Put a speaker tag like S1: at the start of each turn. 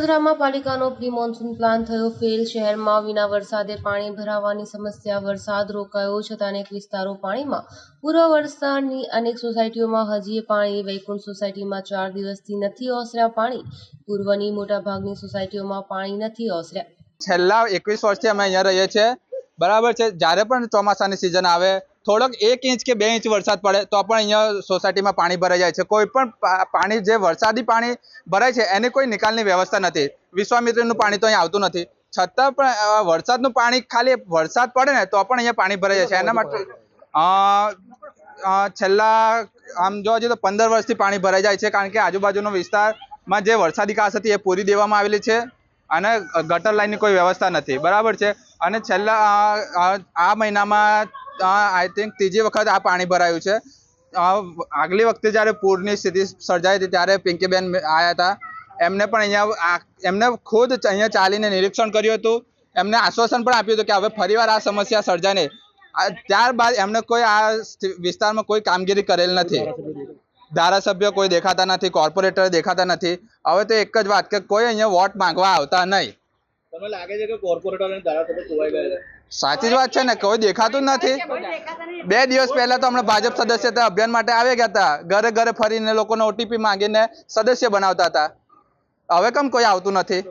S1: ઓસરામાં પાલિકાનો pre monsoon plan થયો. Fail શહેરમાં વિના વરસાદે પાણી ભરાવાની સમસ્યા, વરસાદ રોકાયો છતાં અનેક વિસ્તારો પાણીમાં પૂર્વ વરસાદની અનેક સોસાયટીઓમાં હજીએ પાણી, વૈકુંઠ સોસાયટીમાં ચાર દિવસથી નથી ઓસર્યા પાણી. પૂર્વની મોટાભાગની સોસાયટીઓમાં પાણી નથી ઓસર્યા.
S2: છેલ્લા એકવીસ વર્ષથી અમે અહીંયા રહીએ છીએ. બરાબર છે? જ્યારે પણ ચોમાસાની સિઝન આવે, થોડોક એક ઇંચ કે બે ઇંચ વરસાદ પડે, તો પણ અહીંયા સોસાયટીમાં પાણી ભરાઈ જાય છે. કોઈ પણ પાણી જે વરસાદી પાણી ભરાય છે, એની કોઈ નિકાલની વ્યવસ્થા નથી. વિશ્વામિત્રનું પાણી તો અહીંયા આવતું નથી. છતાં પણ વરસાદનું પાણી ખાલી વરસાદ પડે ને, તો પણ અહીંયા પાણી ભરાઈ જાય છે. એના માટે છેલ્લા, આમ જોવા જઈએ તો પંદર વર્ષથી પાણી ભરાઈ જાય છે, કારણ કે આજુબાજુનો વિસ્તારમાં જે વરસાદી કાસ હતી એ પૂરી દેવામાં આવેલી છે. અને ગટર લાઈનની કોઈ વ્યવસ્થા નથી. બરાબર છે? અને છેલ્લા આ મહિનામાં આઈ થિંક ત્રીજી વખત આ પાણી ભરાયું છે. આગલી વખતે જ્યારે પૂરની સ્થિતિ સર્જાઈ હતી ત્યારે પિંકીબેન આવ્યા હતા. એમને પણ અહીંયા એમને ખુદ અહીંયા ચાલીને નિરીક્ષણ કર્યું હતું. એમને આશ્વાસન પણ આપ્યું હતું કે હવે ફરીવાર આ સમસ્યા સર્જાય નહીં. ત્યારબાદ એમને કોઈ આ વિસ્તારમાં કોઈ કામગીરી કરેલ નથી. ધારાસભ્ય કોઈ દેખાતા નથી કોર્પોરેટર દેખાતા નથી. હવે તો એક જ વાત કે કોઈ અહીંયા વોટ માંગવા આવતા નહીં.
S3: તમને લાગે છે કે કોર્પોરેટર અને ધારાસભ્ય ખોવાઈ ગયા છે?
S2: સાચી જ વાત છે ને કોઈ દેખાતું જ નથી. બે દિવસ પહેલા તો હમણાં ભાજપ સદસ્યતા અભિયાન માટે આવી ગયા હતા. ઘરે ઘરે ફરીને લોકોને ઓટીપી માંગીને સદસ્ય બનાવતા હતા. હવે કેમ કોઈ આવતું નથી?